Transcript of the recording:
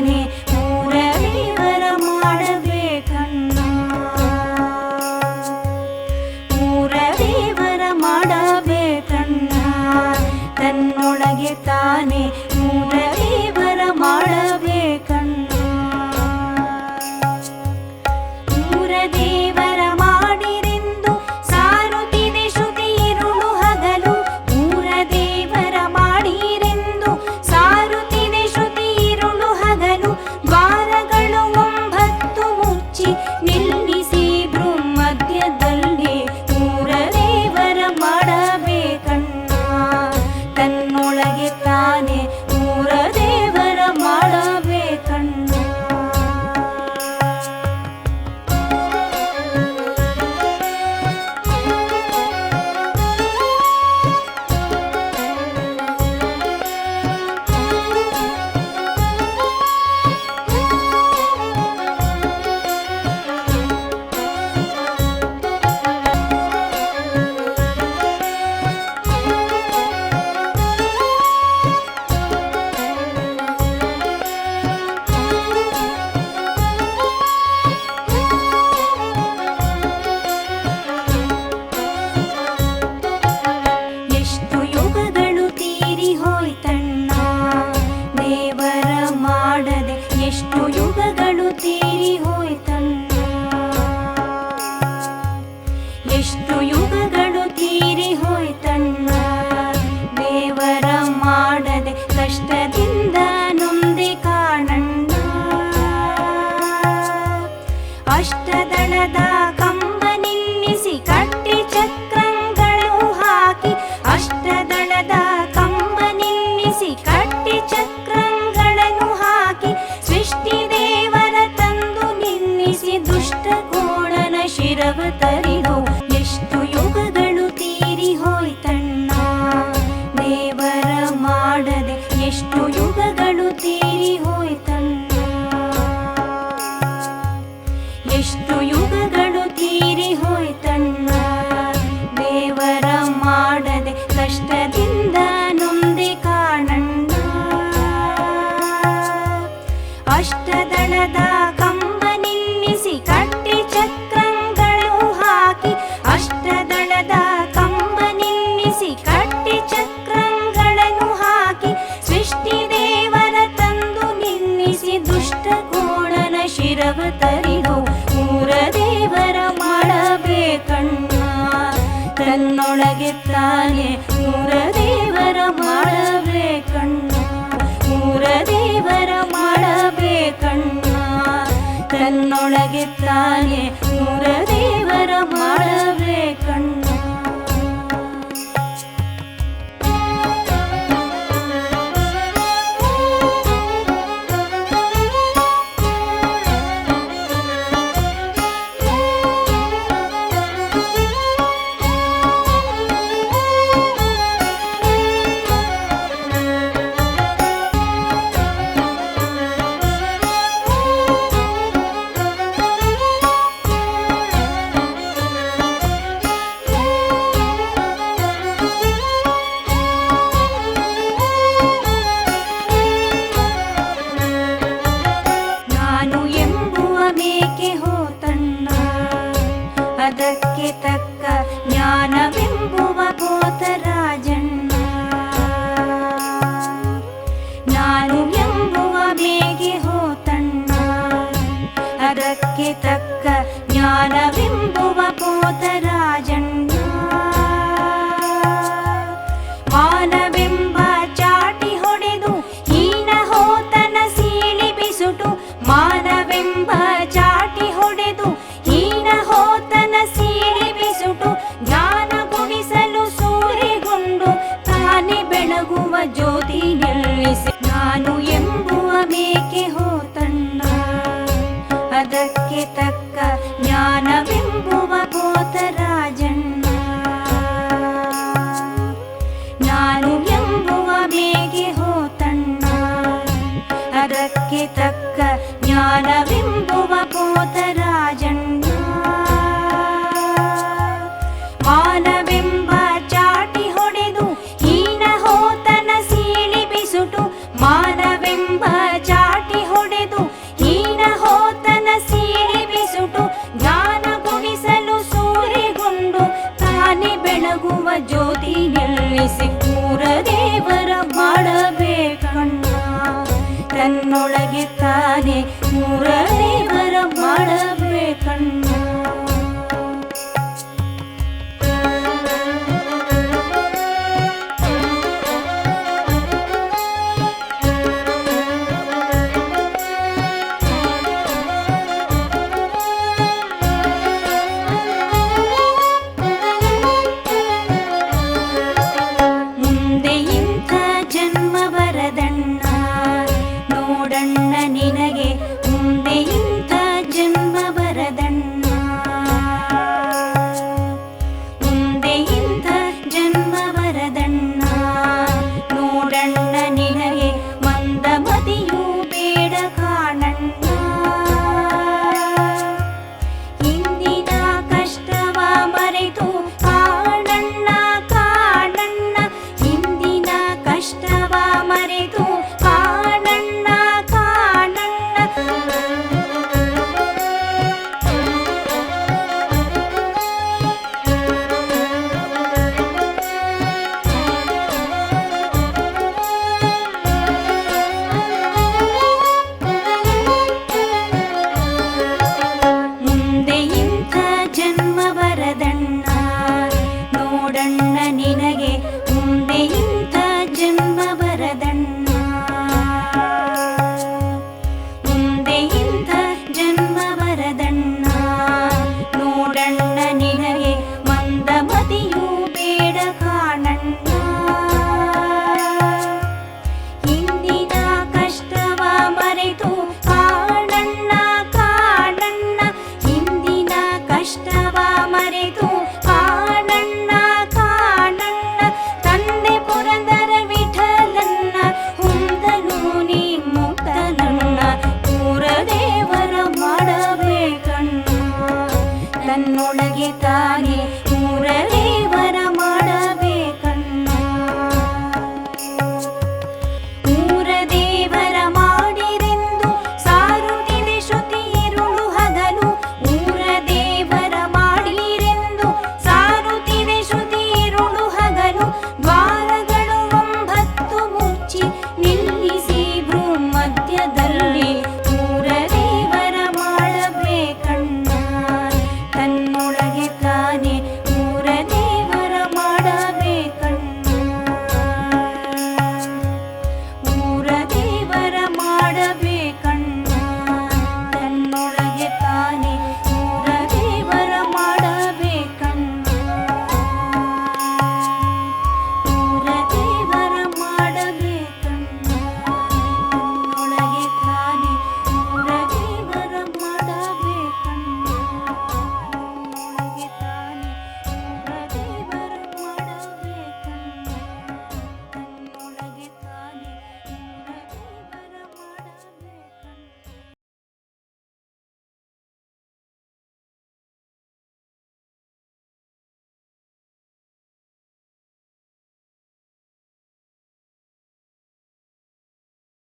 你。ष्ट अष्टदल कम्बनिसि कटि चक्र हाकि अष्टदल कम्बनिसि कटि चक्र हाकि निन्निसी दुष्ट दुष्टकोणन शिरव അടക്കിത്തക്ക ജ്ഞാന വിംബുവ പോതരജൻ ഞാനും എംബുവ മേകി ഹോത്തണ് അടക്കിത്തക്ക ജ്ഞാന വിംബുവ പോതര ಜ್ಯೋತಿ ಗೆಲ್ಲಿಸಿ ನಾನು ಎಂಬುವ ಮೇಕೆ ಹೋತಣ್ಣ ಅದಕ್ಕೆ ತಕ್ಕ ಜ್ಞಾನವೆಂಬುವ ಗೋತರಾಜಣ್ಣ ನಾನು ಎಂಬುವ ಮೇಗೆ ಹೋತಣ್ಣ ಅದಕ್ಕೆ ತಕ್ಕ ಜ್ಞಾನವೆಂಬುವ ರಾಜಣ್ಣ